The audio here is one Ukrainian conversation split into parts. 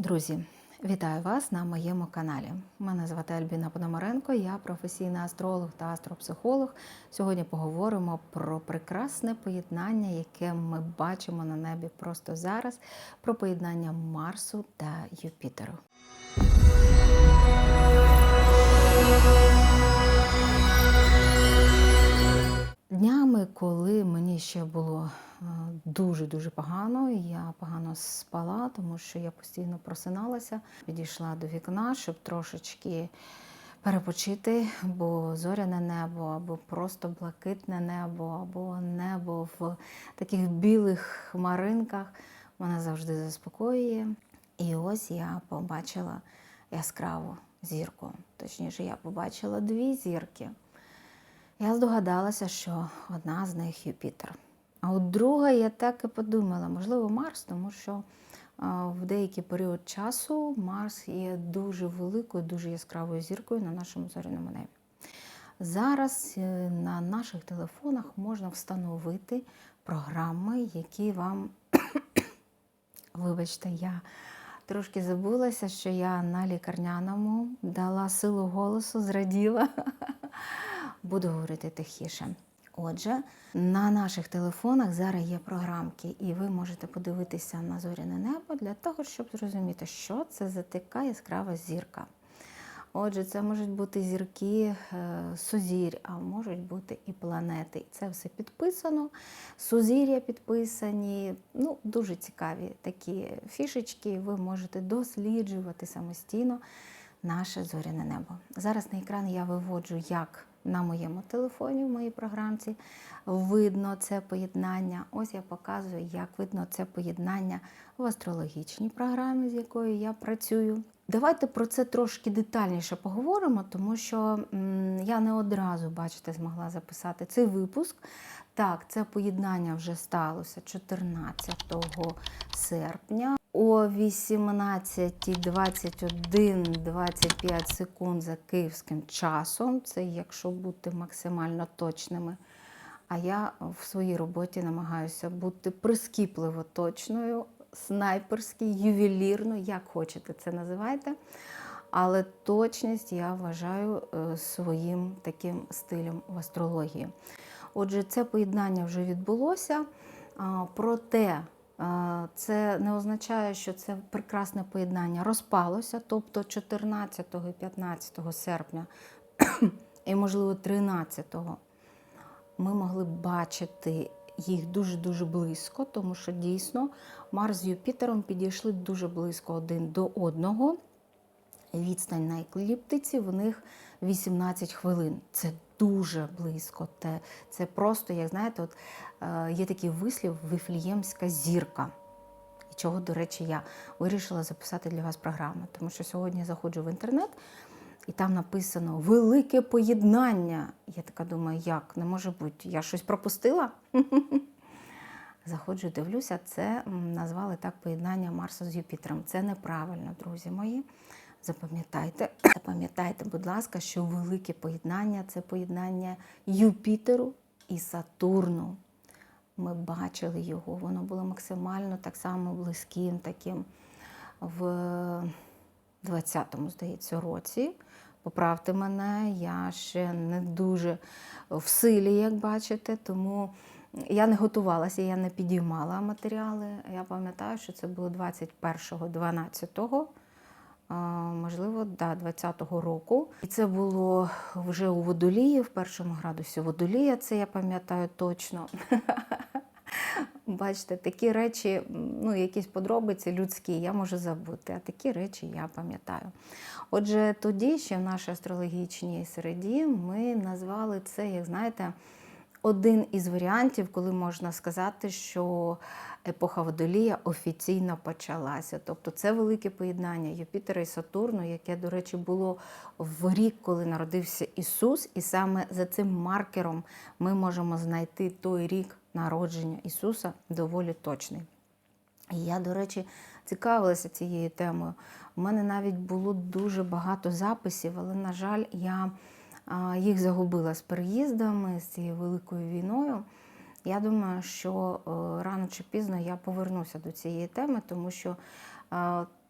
Друзі, вітаю вас на моєму каналі. Мене звати Альбіна Пономаренко, я професійний астролог та астропсихолог. Сьогодні поговоримо про прекрасне поєднання, яке ми бачимо на небі просто зараз, про поєднання Марсу та Юпітеру. Днями, коли мені ще було дуже дуже погано, я погано спала, тому що я постійно просиналася, підійшла до вікна, щоб трошечки перепочити, бо зоряне небо, або просто блакитне небо, або небо в таких білих хмаринках мене завжди заспокоює. І ось я побачила яскраву зірку. Точніше, я побачила дві зірки. Я здогадалася, що одна з них Юпітер. А от друга, я так і подумала, можливо, Марс, тому що в деякий період часу Марс є дуже великою, дуже яскравою зіркою на нашому зоряному небі. Зараз е, на наших телефонах можна встановити програми, які вам, вибачте, я трошки забулася, що я на лікарняному дала силу голосу, зраділа. Буду говорити тихіше. Отже, на наших телефонах зараз є програмки, і ви можете подивитися на зоряне небо для того, щоб зрозуміти, що це за така яскрава зірка. Отже, це можуть бути зірки е, сузір'я, а можуть бути і планети. Це все підписано. Сузір'я підписані. Ну, дуже цікаві такі фішечки. Ви можете досліджувати самостійно наше зоряне небо. Зараз на екран я виводжу, як на моєму телефоні, в моїй програмці, видно це поєднання. Ось я показую, як видно це поєднання в астрологічній програмі, з якою я працюю. Давайте про це трошки детальніше поговоримо, тому що я не одразу, бачите, змогла записати цей випуск. Так, це поєднання вже сталося 14 серпня. О 18.21-25 секунд за київським часом, це якщо бути максимально точними. А я в своїй роботі намагаюся бути прискіпливо точною, снайперською, ювелірно, як хочете це називайте. Але точність я вважаю е, своїм таким стилем в астрології. Отже, це поєднання вже відбулося. Проте це не означає, що це прекрасне поєднання розпалося, тобто 14 і 15 серпня, і, можливо, 13 ми могли бачити їх дуже-дуже близько, тому що дійсно Марс з Юпітером підійшли дуже близько один до одного. Відстань на екліптиці в них 18 хвилин. Це дуже близько. Це просто, як знаєте, от е, є такий вислів Вифліємська зірка. І чого, до речі, я вирішила записати для вас програму. Тому що сьогодні заходжу в інтернет, і там написано Велике поєднання. Я така думаю, як не може бути, я щось пропустила. Заходжу, дивлюся, це назвали так поєднання Марса з Юпітером. Це неправильно, друзі мої. Запам'ятайте, запам'ятайте, будь ласка, що велике поєднання це поєднання Юпітеру і Сатурну. Ми бачили його, воно було максимально так само близьким, таким в 20-му, здається, році. Поправте мене, я ще не дуже в силі, як бачите, тому я не готувалася, я не підіймала матеріали. Я пам'ятаю, що це було 21-12 можливо, да, 20-го року. І це було вже у водолії, в першому градусі водолія, це я пам'ятаю точно. Бачите, такі речі, ну, якісь подробиці людські, я можу забути, а такі речі я пам'ятаю. Отже, тоді, ще в нашій астрологічній середі, ми назвали це, як знаєте, один із варіантів, коли можна сказати, що епоха Водолія офіційно почалася. Тобто це велике поєднання Юпітера і Сатурну, яке, до речі, було в рік, коли народився Ісус, і саме за цим маркером ми можемо знайти той рік народження Ісуса доволі точний. І я, до речі, цікавилася цією темою. У мене навіть було дуже багато записів, але, на жаль, я їх загубила з переїздами, з цією великою війною. Я думаю, що рано чи пізно я повернуся до цієї теми, тому що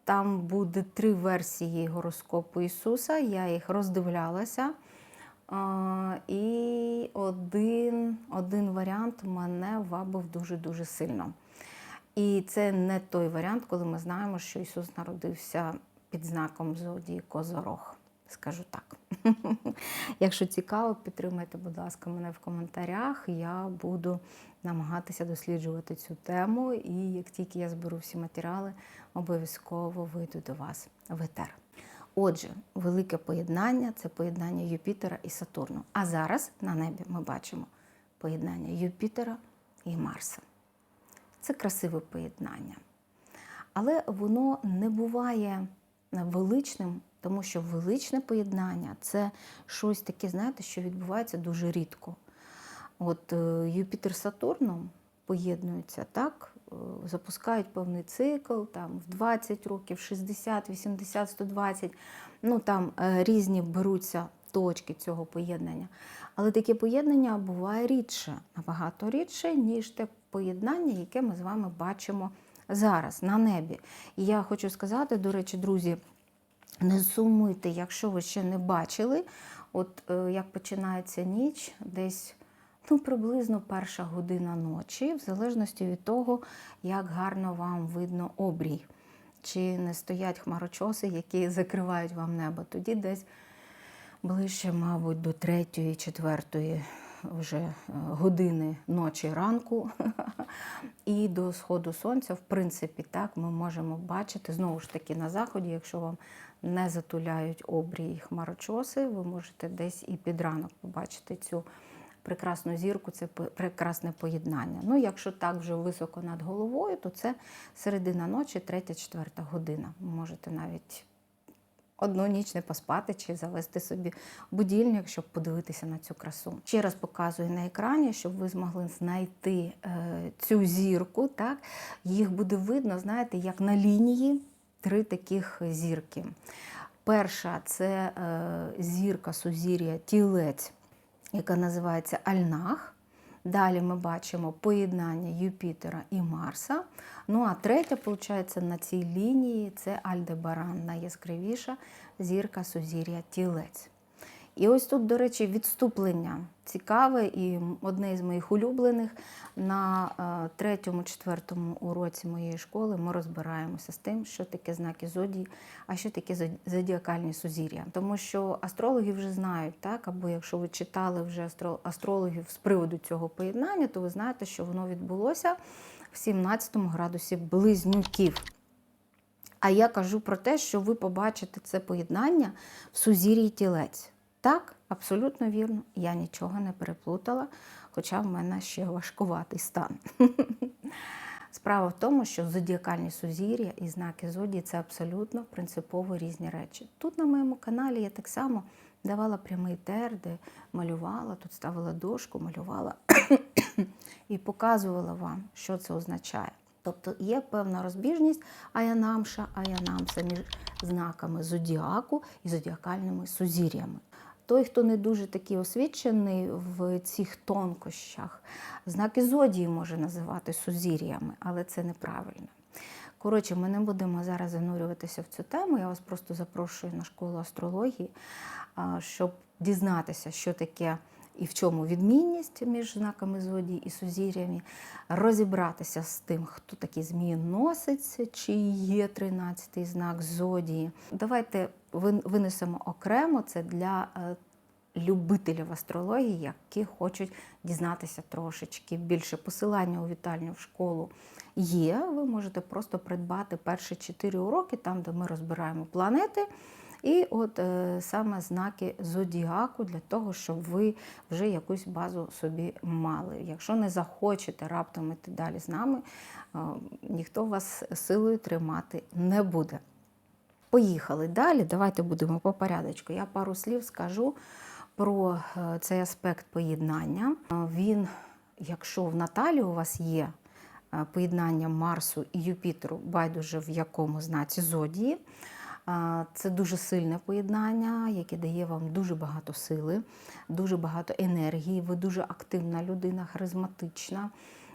Там буде три версії гороскопу Ісуса. Я їх роздивлялася. І один, один варіант мене вабив дуже-дуже сильно. І це не той варіант, коли ми знаємо, що Ісус народився під знаком зодії Козорог. Скажу так. Якщо цікаво, підтримайте, будь ласка, мене в коментарях. Я буду намагатися досліджувати цю тему. І як тільки я зберу всі матеріали, обов'язково вийду до вас в етер. Отже, велике поєднання це поєднання Юпітера і Сатурну. А зараз на небі ми бачимо поєднання Юпітера і Марса. Це красиве поєднання. Але воно не буває величним, тому що величне поєднання це щось таке, знаєте, що відбувається дуже рідко. От е, Юпітер-Сатурном поєднуються так, е, запускають певний цикл там, в 20 років, 60, 80, 120. Ну там е, різні беруться точки цього поєднання. Але таке поєднання буває рідше, набагато рідше, ніж те поєднання, яке ми з вами бачимо зараз на небі. І я хочу сказати, до речі, друзі, не сумуйте, якщо ви ще не бачили, от е, як починається ніч, десь ну, приблизно перша година ночі, в залежності від того, як гарно вам видно обрій. Чи не стоять хмарочоси, які закривають вам небо. Тоді десь ближче, мабуть, до третьої, четвертої вже е, години ночі ранку і до сходу сонця, в принципі, так ми можемо бачити знову ж таки на заході, якщо вам не затуляють обрії хмарочоси, ви можете десь і під ранок побачити цю прекрасну зірку, це прекрасне поєднання. Ну, якщо так вже високо над головою, то це середина ночі, третя-четверта година. Ви можете навіть одну ніч не поспати чи завести собі будильник, щоб подивитися на цю красу. Ще раз показую на екрані, щоб ви змогли знайти е, цю зірку. Так? Їх буде видно, знаєте, як на лінії три таких зірки. Перша це е, зірка сузір'я тілець, яка називається Альнах. Далі ми бачимо поєднання Юпітера і Марса. Ну а третя, виходить, на цій лінії це Альдебаран, найяскравіша зірка сузір'я Тілець. І ось тут, до речі, відступлення цікаве і одне із моїх улюблених. На е, третьому-четвертому уроці моєї школи ми розбираємося з тим, що таке знаки зодії, а що таке зодіакальні сузір'я. Тому що астрологи вже знають, так, або якщо ви читали вже астрологів з приводу цього поєднання, то ви знаєте, що воно відбулося в 17 градусі близнюків. А я кажу про те, що ви побачите це поєднання в сузір'ї тілець. Так, абсолютно вірно, я нічого не переплутала, хоча в мене ще важкуватий стан. Справа в тому, що зодіакальні сузір'я і знаки зодії це абсолютно принципово різні речі. Тут на моєму каналі я так само давала прямий тер, де малювала, тут ставила дошку, малювала і показувала вам, що це означає. Тобто є певна розбіжність аянамша, аянамса між знаками зодіаку і зодіакальними сузір'ями. Той, хто не дуже такий освічений в цих тонкощах, знаки зодії може називати сузір'ями, але це неправильно. Коротше, ми не будемо зараз занурюватися в цю тему. Я вас просто запрошую на школу астрології, щоб дізнатися, що таке і в чому відмінність між знаками зодії і сузір'ями, розібратися з тим, хто такий змієносець, чи є 13-й знак зодії. Давайте винесемо окремо це для е, любителів астрології, які хочуть дізнатися трошечки більше. Посилання у вітальню в школу є. Ви можете просто придбати перші чотири уроки, там, де ми розбираємо планети. І от е, саме знаки зодіаку для того, щоб ви вже якусь базу собі мали. Якщо не захочете раптом іти далі з нами, е, ніхто вас силою тримати не буде. Поїхали далі. Давайте будемо по порядочку. Я пару слів скажу про е, цей аспект поєднання. Він, якщо в Наталі у вас є поєднання Марсу і Юпітеру, байдуже в якому знаці зодії. Це дуже сильне поєднання, яке дає вам дуже багато сили, дуже багато енергії. Ви дуже активна людина, харизматична,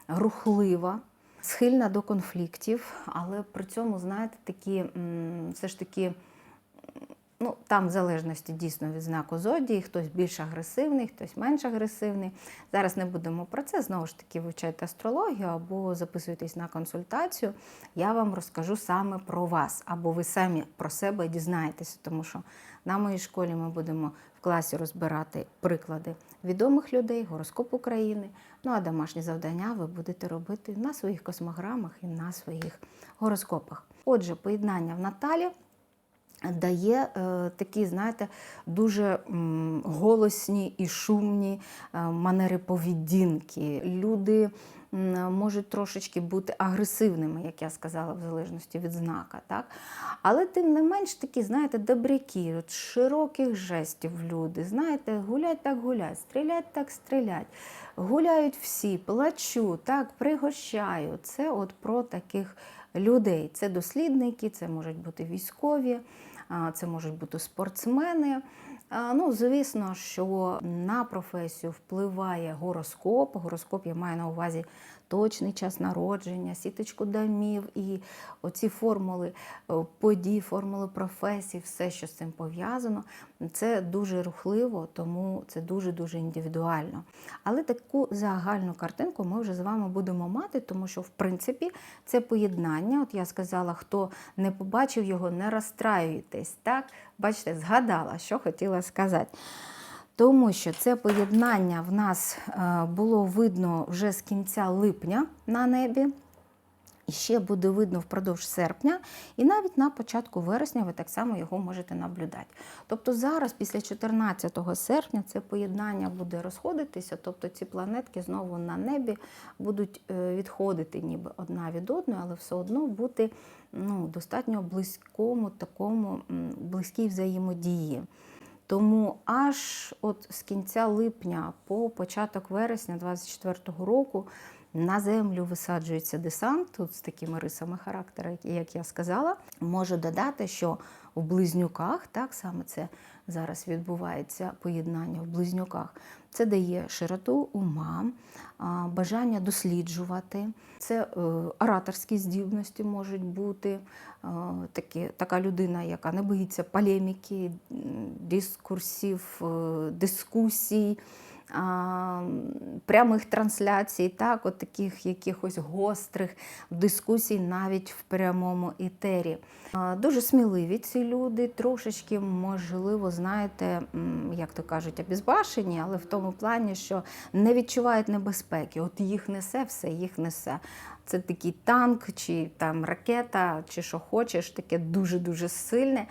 рухлива. схильна до конфліктів, але при цьому, знаєте, такі все ж таки. Ну, там в залежності дійсно від знаку зодії, хтось більш агресивний, хтось менш агресивний. Зараз не будемо про це. Знову ж таки, вивчайте астрологію або записуйтесь на консультацію. Я вам розкажу саме про вас, або ви самі про себе дізнаєтеся, тому що на моїй школі ми будемо в класі розбирати приклади відомих людей, гороскоп України. Ну а домашні завдання ви будете робити на своїх космограмах і на своїх гороскопах. Отже, поєднання в Наталі дає е, такі, знаєте, дуже голосні і шумні е, манери поведінки. Люди можуть трошечки бути агресивними, як я сказала, в залежності від знака. Так? Але тим не менш такі, знаєте, добряки, от широких жестів люди. Знаєте, гулять так гулять, стрілять так стрілять. Гуляють всі, плачу, так, пригощаю. Це от про таких людей. Це дослідники, це можуть бути військові, це можуть бути спортсмени. Ну, звісно, що на професію впливає гороскоп. Гороскоп я маю на увазі точний час народження, сіточку домів і оці формули е, подій, формули професій, все, що з цим пов'язано. Це дуже рухливо, тому це дуже-дуже індивідуально. Але таку загальну картинку ми вже з вами будемо мати, тому що, в принципі, це поєднання. От я сказала, хто не побачив його, не розстраюйтесь. Так, бачите, згадала, що хотіла сказати. Тому що це поєднання в нас е, було видно вже з кінця липня на небі. І ще буде видно впродовж серпня, і навіть на початку вересня ви так само його можете наблюдати. Тобто зараз, після 14 серпня, це поєднання буде розходитися, тобто ці планетки знову на небі будуть е, відходити ніби одна від одної, але все одно бути ну, достатньо близькому такому близькій взаємодії. Тому аж от з кінця липня по початок вересня 24-го року на землю висаджується десант, тут з такими рисами характеру, як- як я сказала. Можу додати, що в близнюках, так саме це зараз відбувається поєднання в близнюках. Це дає широту ума, бажання досліджувати. Це е, ораторські здібності можуть бути. Е, такі, така людина, яка не боїться полеміки, дискурсів, е, дискусій, прямих трансляцій, так, от таких якихось гострих дискусій навіть в прямому етері. Дуже сміливі ці люди, трошечки, можливо, знаєте, як то кажуть, обізбашені, але в тому плані, що не відчувають небезпеки. От їх несе, все їх несе. Це такий танк, чи там ракета, чи що хочеш, таке дуже-дуже сильне.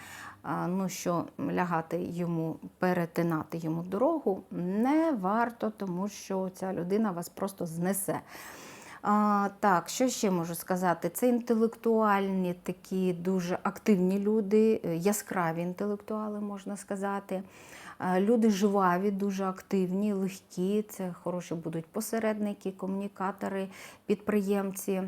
Ну, що лягати йому, перетинати йому дорогу не варто, тому що ця людина вас просто знесе. А, так, що ще можу сказати? Це інтелектуальні такі дуже активні люди, е, яскраві інтелектуали, можна сказати. Люди жваві, дуже активні, легкі. Це хороші будуть посередники, комунікатори, підприємці.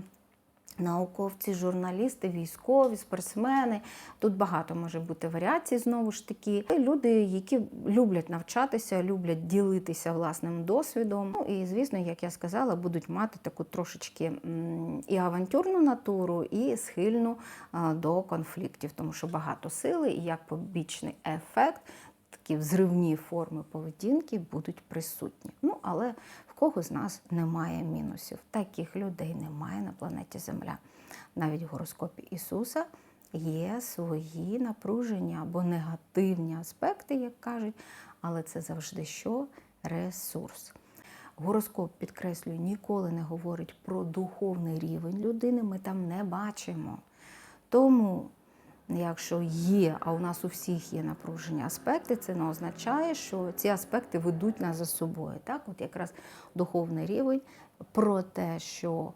Науковці, журналісти, військові, спортсмени. Тут багато може бути варіацій знову ж таки. Люди, які люблять навчатися, люблять ділитися власним досвідом. Ну і звісно, як я сказала, будуть мати таку трошечки і авантюрну натуру, і схильну до конфліктів, тому що багато сили і як побічний ефект. Такі взривні форми поведінки будуть присутні. Ну, але кого з нас немає мінусів? Таких людей немає на планеті Земля. Навіть в гороскопі Ісуса є свої напруження або негативні аспекти, як кажуть, але це завжди що? Ресурс. Гороскоп, підкреслюю, ніколи не говорить про духовний рівень людини, ми там не бачимо. Тому Якщо є, а у нас у всіх є напружені аспекти, це не означає, що ці аспекти ведуть нас за собою. Так, от якраз духовний рівень про те, що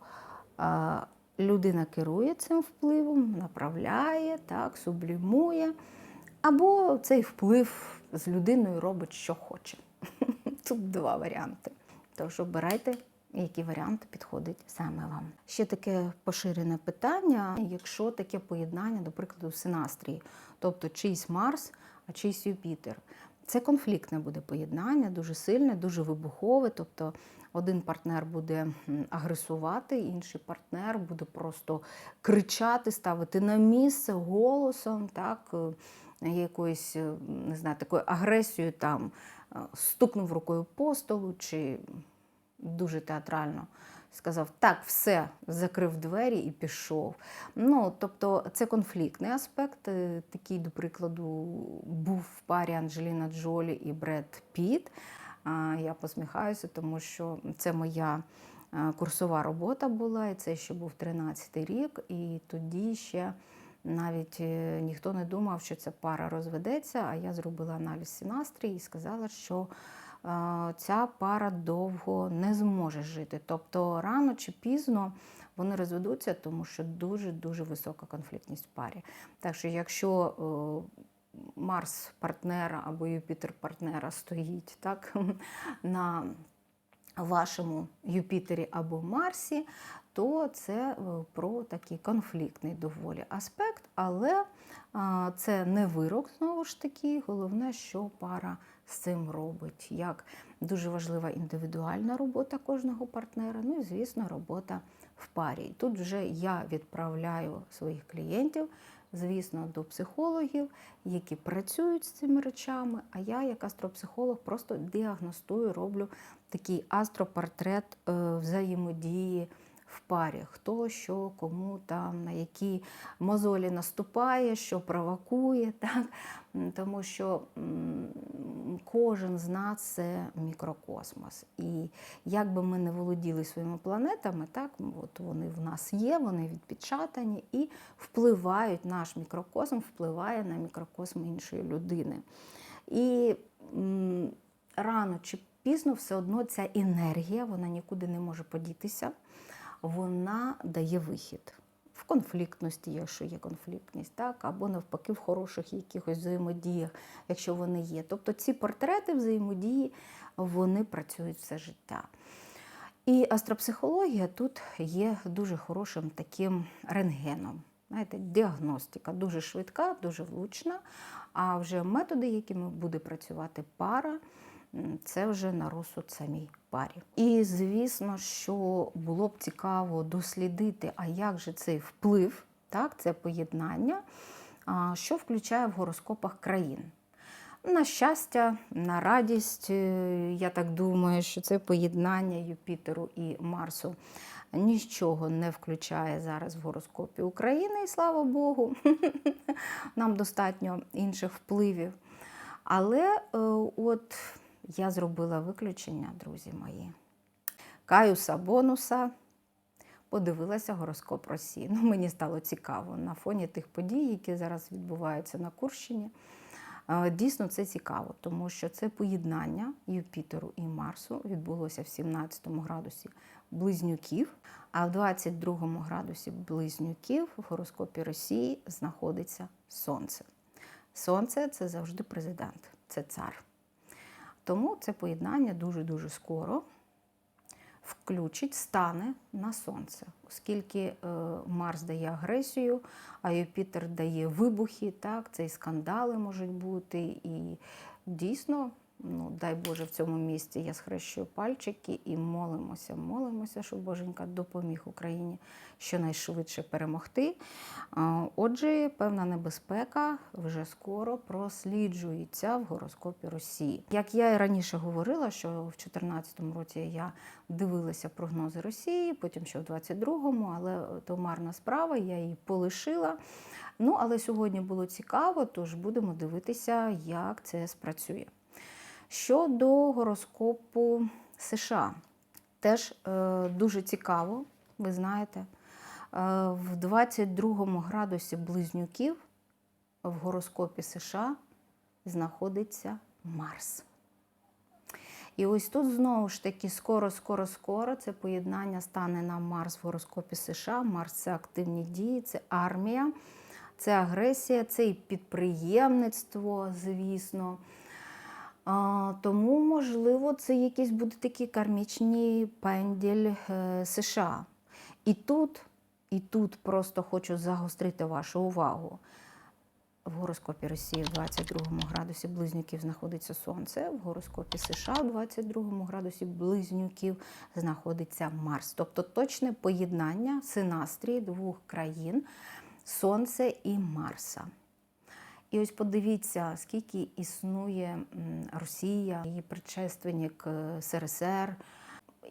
е, людина керує цим впливом, направляє, так, сублімує, або цей вплив з людиною робить, що хоче. Тут два варіанти. Тож обирайте який варіант підходить саме вам. Ще таке поширене питання, якщо таке поєднання, до прикладу, синастрії, тобто чийсь Марс, а чийсь Юпітер. Це конфліктне буде поєднання, дуже сильне, дуже вибухове. Тобто один партнер буде агресувати, інший партнер буде просто кричати, ставити на місце голосом, так, е, якоюсь, е, не знаю, такою агресією там е, стукнув рукою по столу чи дуже театрально сказав, так, все, закрив двері і пішов. Ну, тобто це конфліктний аспект. Е, Такий, до прикладу, був в парі Анджеліна Джолі і Бред Піт. Я посміхаюся, тому що це моя е, курсова робота була, і це ще був 13-й рік, і тоді ще. Навіть е, ніхто не думав, що ця пара розведеться, а я зробила аналіз сінастрій і сказала, що ця пара довго не зможе жити. Тобто рано чи пізно вони розведуться, тому що дуже-дуже висока конфліктність в парі. Так що, якщо е, Марс партнера або Юпітер партнера стоїть так, на вашому Юпітері або Марсі, то це е, про такий конфліктний доволі аспект, але це не вирок, знову ж таки. Головне, що пара з цим робить. Як дуже важлива індивідуальна робота кожного партнера, ну і, звісно, робота в парі. Тут вже я відправляю своїх клієнтів, звісно, до психологів, які працюють з цими речами. А я, як астропсихолог, просто діагностую, роблю такий астропортрет е, взаємодії в парі, хто що, кому там, на які мозолі наступає, що провокує, так? Тому що кожен з нас це мікрокосмос. І як би ми не володіли своїми планетами, так, от вони в нас є, вони відпечатані і впливають, наш мікрокосм впливає на мікрокосм іншої людини. І рано чи пізно все одно ця енергія, вона нікуди не може подітися вона дає вихід в конфліктності, якщо є конфліктність, так, або навпаки в хороших якихось взаємодіях, якщо вони є. Тобто ці портрети взаємодії вони працюють все життя. І астропсихологія тут є дуже хорошим таким рентгеном. Знаєте, діагностика дуже швидка, дуже влучна. А вже методи, якими буде працювати пара, це вже на розсуд самій парі. І звісно, що було б цікаво дослідити, а як же цей вплив, так, це поєднання, що включає в гороскопах країн. На щастя, на радість, е, я так думаю, що це поєднання Юпітеру і Марсу нічого не включає зараз в гороскопі України, і слава Богу, нам достатньо інших впливів. Але е, от я зробила виключення, друзі мої. Каюса бонуса. Подивилася гороскоп Росії. Ну, мені стало цікаво на фоні тих подій, які зараз відбуваються на Курщині. Е, Дійсно, це цікаво, тому що це поєднання Юпітеру і Марсу відбулося в 17 градусі близнюків, а в 22 градусі близнюків в гороскопі Росії знаходиться Сонце. Сонце це завжди президент, це цар. Тому це поєднання дуже-дуже скоро включить, стане на сонце, оскільки е, Марс дає агресію, а Юпітер дає вибухи, так, це і скандали можуть бути. І дійсно, ну дай Боже, в цьому місці я схрещую пальчики і молимося, молимося, щоб Боженька допоміг Україні щонайшвидше перемогти. Отже, певна небезпека вже скоро просліджується в гороскопі Росії. Як я і раніше говорила, що в 2014 році я дивилася прогнози Росії, потім ще в 22-му, але то марна справа, я її полишила. Ну, але сьогодні було цікаво, тож будемо дивитися, як це спрацює. Щодо гороскопу США, теж е, дуже цікаво, ви знаєте, е, в 22 градусі близнюків в гороскопі США знаходиться Марс. І ось тут знову ж таки скоро, скоро, скоро це поєднання стане на Марс в гороскопі США. Марс це активні дії, це армія, це агресія, це і підприємництво, звісно. А, Тому, можливо, це якийсь буде такий кармічний пенділь е, США. І тут, і тут просто хочу загострити вашу увагу. В гороскопі Росії в 22 градусі близнюків знаходиться Сонце, в гороскопі США в 22 градусі близнюків знаходиться Марс. Тобто точне поєднання синастрії двох країн Сонце і Марса. І ось подивіться, скільки існує Росія, її предшественник е, СРСР.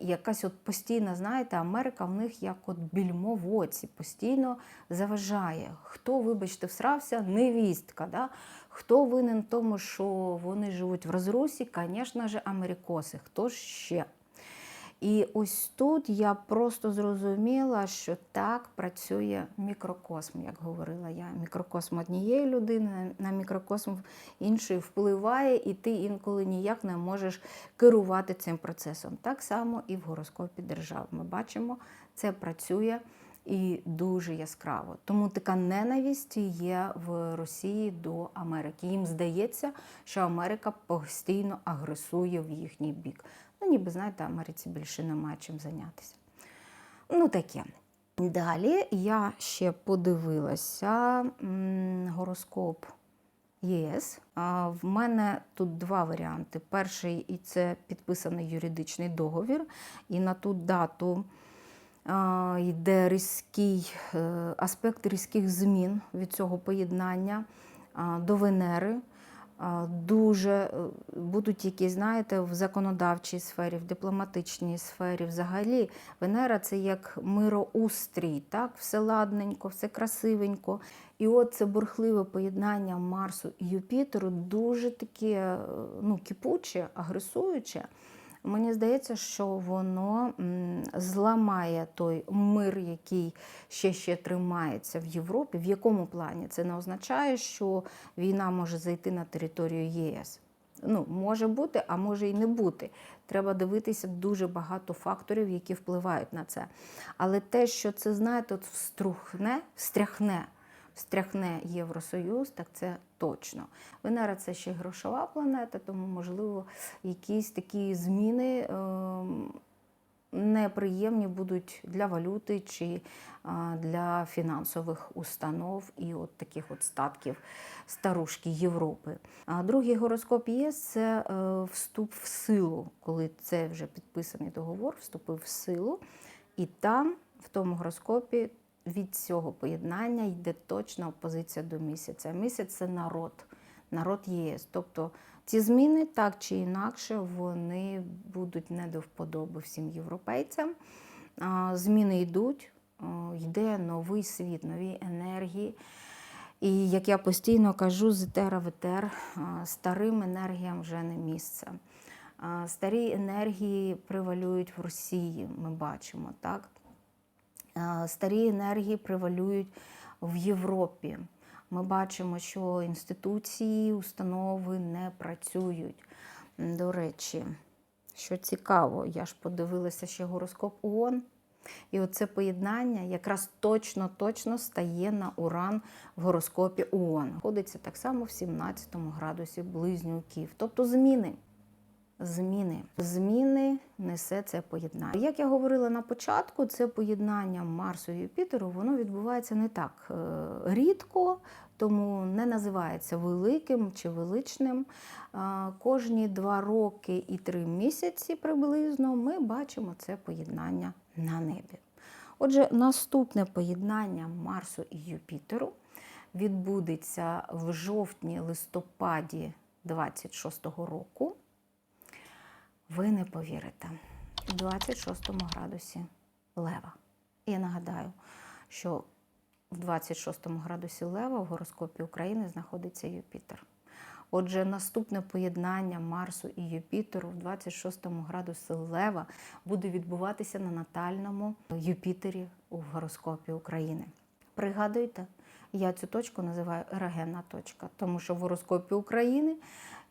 Якась от постійно, знаєте, Америка в них як от більмо в оці, постійно заважає. Хто, вибачте, всрався, невістка. Да? Хто винен тому, що вони живуть в розрусі? Звісно ж, америкоси. Хто ще? І ось тут я просто зрозуміла, що так працює мікрокосм, як говорила я. Мікрокосм однієї людини на мікрокосм іншої впливає, і ти інколи ніяк не можеш керувати цим процесом. Так само і в гороскопі держав. Ми бачимо, це працює і дуже яскраво. Тому така ненависть є в Росії до Америки. Їм здається, що Америка постійно агресує в їхній бік. Ну, ніби знаєте, Америці більше немає чим зайнятися. Ну, таке. Далі я ще подивилася гороскоп ЄС. В мене тут два варіанти. Перший і це підписаний юридичний договір, і на ту дату йде різкий е, аспект різких змін від цього поєднання до Венери. Дуже е, будуть якісь, знаєте, в законодавчій сфері, в дипломатичній сфері. Взагалі, Венера це як мироустрій, так? все ладненько, все красивенько. І от це бурхливе поєднання Марсу і Юпітеру дуже таке е, ну, кипуче, агресуюче. Мені здається, що воно зламає той мир, який ще ще тримається в Європі. В якому плані? Це не означає, що війна може зайти на територію ЄС. Ну, може бути, а може і не бути. Треба дивитися дуже багато факторів, які впливають на це. Але те, що це, знаєте, от вструхне, встряхне, встряхне Євросоюз, так це точно. Венера це ще грошова планета, тому, можливо, якісь такі зміни. ем, Неприємні будуть для валюти чи а, для фінансових установ і от таких от статків старушки Європи. А другий гороскоп ЄС це е, вступ в силу, коли це вже підписаний договор, вступив в силу, і там, в тому гороскопі, від цього поєднання йде точна опозиція до місяця. Місяць це народ, народ ЄС. Тобто ці зміни так чи інакше вони будуть не до вподоби всім європейцям. Зміни йдуть, йде новий світ, нові енергії. І як я постійно кажу, з етера в етер, старим енергіям вже не місце. Старі енергії привалюють в Росії, ми бачимо, так? А, Старі енергії привалюють в Європі. Ми бачимо, що інституції, установи не працюють. До речі, що цікаво, я ж подивилася ще гороскоп ООН. І оце поєднання якраз точно-точно стає на уран в гороскопі ООН. Ходиться так само в 17 градусі близнюків. Тобто зміни. Зміни. Зміни несе це поєднання. Як я говорила на початку, це поєднання Марсу і Юпітеру, воно відбувається не так е, рідко, тому не називається великим чи величним. Е, Кожні два роки і три місяці приблизно ми бачимо це поєднання на небі. Отже, наступне поєднання Марсу і Юпітеру відбудеться в жовтні-листопаді 26-го року. Ви не повірите, в 26 градусі Лева. Я нагадаю, що в 26 градусі Лева в гороскопі України знаходиться Юпітер. Отже, наступне поєднання Марсу і Юпітеру в 26 градусі Лева буде відбуватися на натальному Юпітері у гороскопі України. Пригадуйте, я цю точку називаю ерогенна точка, тому що в гороскопі України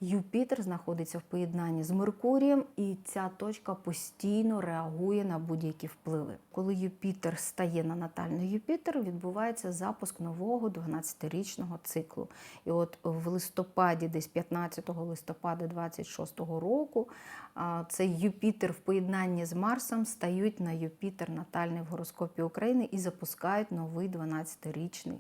Юпітер знаходиться в поєднанні з Меркурієм, і ця точка постійно реагує на будь-які впливи. Коли Юпітер стає на натальний Юпітер, відбувається запуск нового 12-річного циклу. І от в листопаді, десь 15 листопада 26-го року, цей Юпітер в поєднанні з Марсом стають на Юпітер натальний в гороскопі України і запускають новий 12-річний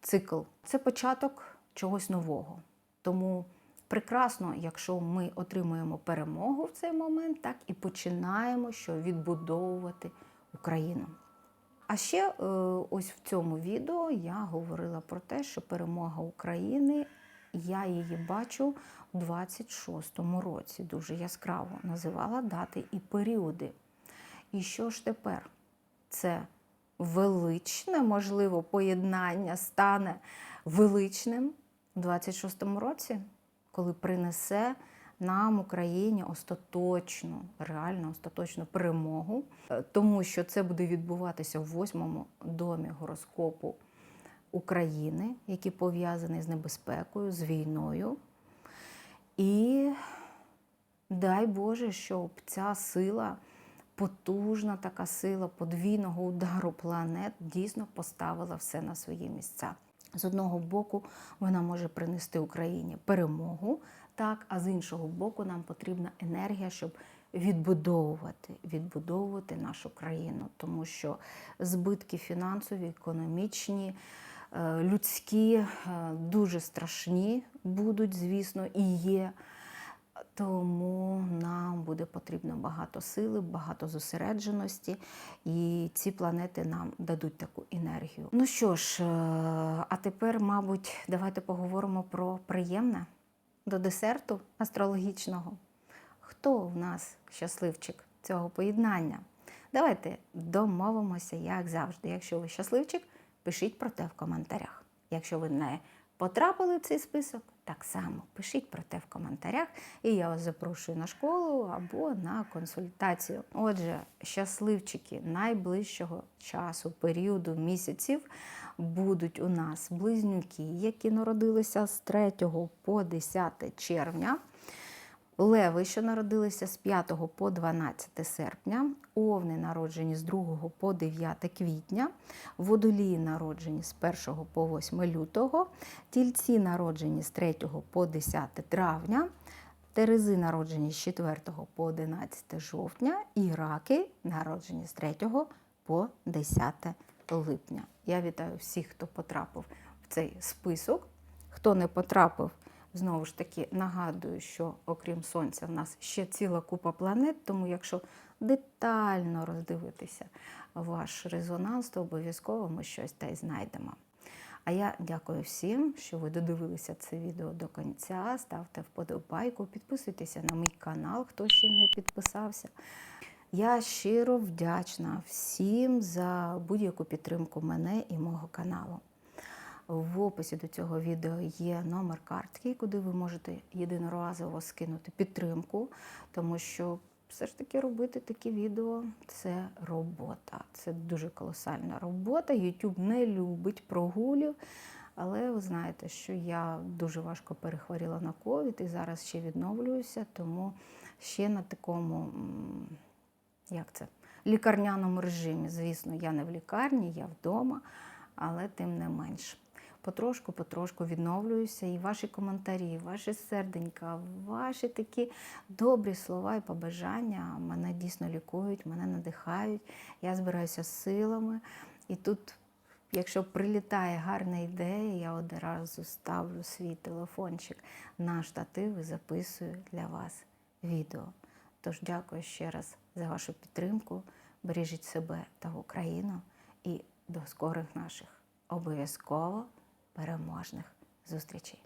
цикл. Це початок чогось нового. Тому прекрасно, якщо ми отримуємо перемогу в цей момент, так і починаємо що відбудовувати Україну. А ще е, ось в цьому відео я говорила про те, що перемога України, я її бачу у 26-му році. Дуже яскраво називала дати і періоди. І що ж тепер? Це величне, можливо, поєднання стане величним у 26-му році, коли принесе нам, Україні, остаточну, реально остаточну перемогу, Е, тому що це буде відбуватися в восьмому домі гороскопу України, який пов'язаний з небезпекою, з війною. І дай Боже, щоб ця сила, потужна така сила подвійного удару планет дійсно поставила все на свої місця. З одного боку, вона може принести Україні перемогу, так, а з іншого боку, нам потрібна енергія, щоб відбудовувати, відбудовувати нашу країну, тому що збитки фінансові, економічні, е, людські е, дуже страшні будуть, звісно, і є. Тому нам буде потрібно багато сили, багато зосередженості, і ці планети нам дадуть таку енергію. Ну що ж, е, а тепер, мабуть, давайте поговоримо про приємне до десерту астрологічного. Хто в нас щасливчик цього поєднання? Давайте домовимося, як завжди. Якщо ви щасливчик, пишіть про те в коментарях. Якщо ви не потрапили в цей список, так само пишіть про те в коментарях, і я вас запрошую на школу або на консультацію. Отже, щасливчики найближчого часу, періоду місяців будуть у нас близнюки, які народилися з 3 по 10 червня. Леви, що народилися з 5 по 12 серпня, овни народжені з 2 по 9 квітня, водолії народжені з 1 по 8 лютого, тільці народжені з 3 по 10 травня, терези народжені з 4 по 11 жовтня і раки народжені з 3 по 10 липня. Я вітаю всіх, хто потрапив в цей список. Хто не потрапив, Знову ж таки нагадую, що окрім Сонця, в нас ще ціла купа планет, тому якщо детально роздивитися ваш резонанс, то обов'язково ми щось та й знайдемо. А я дякую всім, що ви додивилися це відео до кінця. Ставте вподобайку, підписуйтеся на мій канал, хто ще не підписався. Я щиро вдячна всім за будь-яку підтримку мене і мого каналу. В описі до цього відео є номер картки, куди ви можете єдиноразово скинути підтримку, тому що все ж таки робити такі відео це робота. Це дуже колосальна робота. YouTube не любить прогулів. Але ви знаєте, що я дуже важко перехворіла на ковід і зараз ще відновлююся, тому ще на такому, як це, лікарняному режимі. Звісно, я не в лікарні, я вдома, але тим не менш. Потрошку, потрошку відновлююся, і ваші коментарі, ваші серденька, ваші такі добрі слова і побажання мене дійсно лікують, мене надихають. Я збираюся з силами. І тут, якщо прилітає гарна ідея, я одразу ставлю свій телефончик на штатив і записую для вас відео. Тож дякую ще раз за вашу підтримку. Бережіть себе та Україну і до скорих наших обов'язково переможних зустрічей.